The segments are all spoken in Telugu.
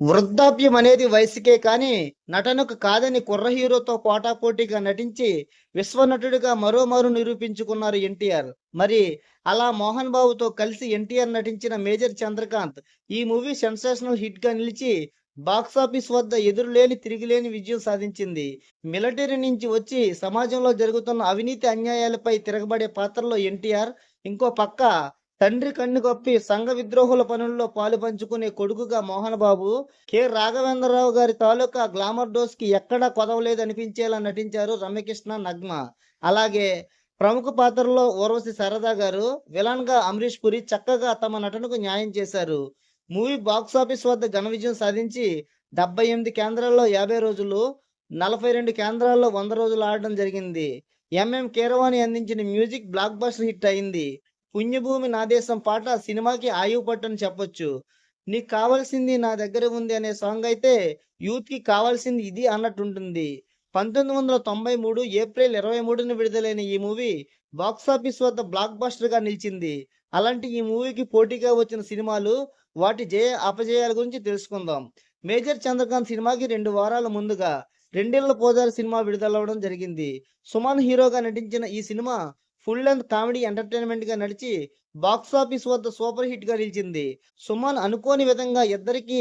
వృద్ధాప్యం అనేది వయసుకే కానీ నటనకు కాదని కుర్ర హీరోతో పోటాపోటీగా నటించి విశ్వనటుడిగా మరోమారు నిరూపించుకున్నారు ఎన్టీఆర్. మరి అలా మోహన్ బాబుతో కలిసి ఎన్టీఆర్ నటించిన మేజర్ చంద్రకాంత్ ఈ మూవీ సెన్సేషనల్ హిట్గా నిలిచి బాక్సాఫీస్ వద్ద ఎదురులేని తిరిగిలేని విజయం సాధించింది. మిలిటరీ నుంచి వచ్చి సమాజంలో జరుగుతున్న అవినీతి అన్యాయాలపై తిరగబడే పాత్రలో ఎన్టీఆర్. ఇంకో పక్క తండ్రి కన్ను కప్పి సంఘ విద్రోహుల పనుల్లో పాలు పంచుకునే కొడుకుగా మోహన్ బాబు కె. రాఘవేంద్రరావు గారి తాలూకా గ్లామర్ డోస్కి ఎక్కడా కొదవలేదు అనిపించేలా నటించారు రమ్యకృష్ణ నగ్మ. అలాగే ప్రముఖ పాత్రలో ఊర్వశి సరదా గారు విలన్గా అమరీష్ పురి చక్కగా తమ నటనకు న్యాయం చేశారు. మూవీ బాక్స్ ఆఫీస్ వద్ద ఘన విజయం సాధించి డెబ్బై ఎనిమిది కేంద్రాల్లో యాభై రోజులు నలభై రెండు కేంద్రాల్లో వంద రోజులు ఆడడం జరిగింది. ఎంఎం కీరవాణి అందించిన మ్యూజిక్ బ్లాక్ బస్టర్ హిట్ అయింది. పుణ్యభూమి నా దేశం పాట సినిమాకి ఆయువు పట్టని చెప్పొచ్చు. నీకు కావాల్సింది నా దగ్గర ఉంది అనే సాంగ్ అయితే యూత్కి కావాల్సింది ఇది అన్నట్టుంటుంది. పంతొమ్మిది వందల తొంభై మూడు ఏప్రిల్ ఇరవై మూడున విడుదలైన ఈ మూవీ బాక్సాఫీస్ వద్ద బ్లాక్ బస్టర్గా నిలిచింది. అలాంటి ఈ మూవీకి పోటీగా వచ్చిన సినిమాలు వాటి జయ అపజయాల గురించి తెలుసుకుందాం. మేజర్ చంద్రకాంత్ సినిమాకి రెండు వారాల ముందుగా రెండేళ్ళ పోదారు సినిమా విడుదలవడం జరిగింది. సుమన్ హీరోగా నటించిన ఈ సినిమా ఫుల్ లెంత్ కామెడీ ఎంటర్టైన్మెంట్గా నడిచి బాక్స్ ఆఫీస్ వద్ద సూపర్ హిట్గా నిలిచింది. సుమన్ అనుకోని విధంగా ఇద్దరికి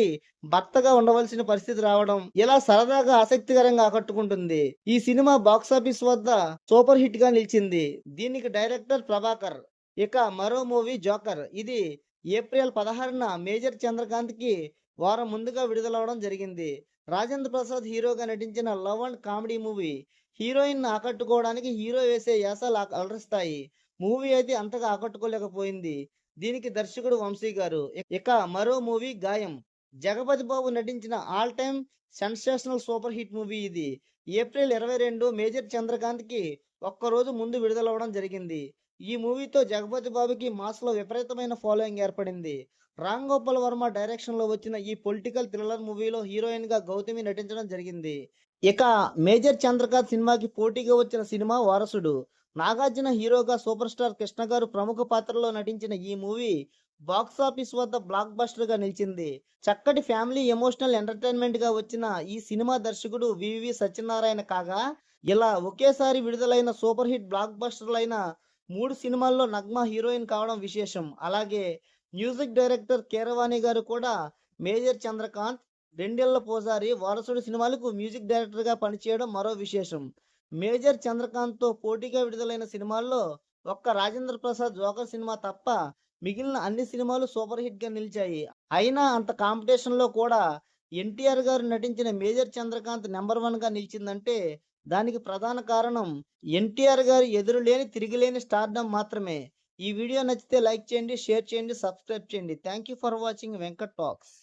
భర్తగా ఉండవలసిన పరిస్థితి రావడం ఇలా సరదాగా ఆసక్తికరంగా ఆకట్టుకుంటుంది. ఈ సినిమా బాక్స్ ఆఫీస్ వద్ద సూపర్ హిట్గా నిలిచింది. దీనికి డైరెక్టర్ ప్రభాకర్ ఇక మరో మూవీ జోకర్. ఇది ఏప్రిల్ పదహారున మేజర్ చంద్రకాంత్కి వారం ముందుగా విడుదలవడం జరిగింది. రాజేంద్ర ప్రసాద్ హీరోగా నటించిన love and comedy movie heroine ఆకట్టుకోవడానికి hero వేసే యాసలు అలరిస్తాయి. మూవీ అయితే అంతగా ఆకట్టుకోలేకపోయింది. దీనికి దర్శకుడు వంశీ గారు. ఇక మరో మూవీ గాయం. జగపతి బాబు నటించిన all time sensational super hit movie ఇది. ఏప్రిల్ ఇరవై రెండు మేజర్ చంద్రకాంత్కి ఒక్కరోజు ముందు విడుదలవ్వడం జరిగింది. ఈ మూవీతో జగపతి బాబుకి మాస్లో విపరీతమైన ఫాలోయింగ్ ఏర్పడింది. రామ్ గోపాల్ వర్మ డైరెక్షన్లో వచ్చిన ఈ పొలిటికల్ థ్రిల్లర్ మూవీలో హీరోయిన్గా గౌతమి నటించడం జరిగింది. ఇక మేజర్ చంద్రకాంత్ సినిమాకి పోటీగా వచ్చిన సినిమా వారసుడు. నాగార్జున హీరోగా సూపర్ స్టార్ కృష్ణ గారు ప్రముఖ పాత్రలో నటించిన ఈ మూవీ బాక్స్ ఆఫీస్ వద్ద బ్లాక్ బస్టర్గా నిలిచింది. చక్కటి ఫ్యామిలీ ఎమోషనల్ ఎంటర్టైన్మెంట్గా వచ్చిన ఈ సినిమా దర్శకుడు వివి సత్యనారాయణ కాగా ఇలా ఒకేసారి విడుదలైన సూపర్ హిట్ బ్లాక్ బస్టర్లైన మూడు సినిమాల్లో నగ్మ హీరోయిన్ కావడం విశేషం. అలాగే మ్యూజిక్ డైరెక్టర్ కీరవాణి గారు కూడా మేజర్ చంద్రకాంత్ రెండేళ్ళ పోసారి వారసుడు సినిమాలకు మ్యూజిక్ డైరెక్టర్గా పనిచేయడం మరో విశేషం. మేజర్ చంద్రకాంత్తో పోటీగా విడుదలైన సినిమాల్లో ఒక్క రాజేంద్ర ప్రసాద్ జోకర్ సినిమా తప్ప మిగిలిన అన్ని సినిమాలు సూపర్ హిట్గా నిలిచాయి. అయినా అంత కాంపిటీషన్లో కూడా ఎన్టీఆర్ గారు నటించిన మేజర్ చంద్రకాంత్ నెంబర్ వన్గా నిలిచిందంటే దానికి ప్రధాన కారణం ఎన్టీఆర్ గారు ఎదురులేని తిరిగిలేని స్టార్డమ్ మాత్రమే. ఈ వీడియో నచ్చితే లైక్ చేయండి షేర్ చేయండి సబ్స్క్రైబ్ చేయండి. Thank you for watching Venkat talks.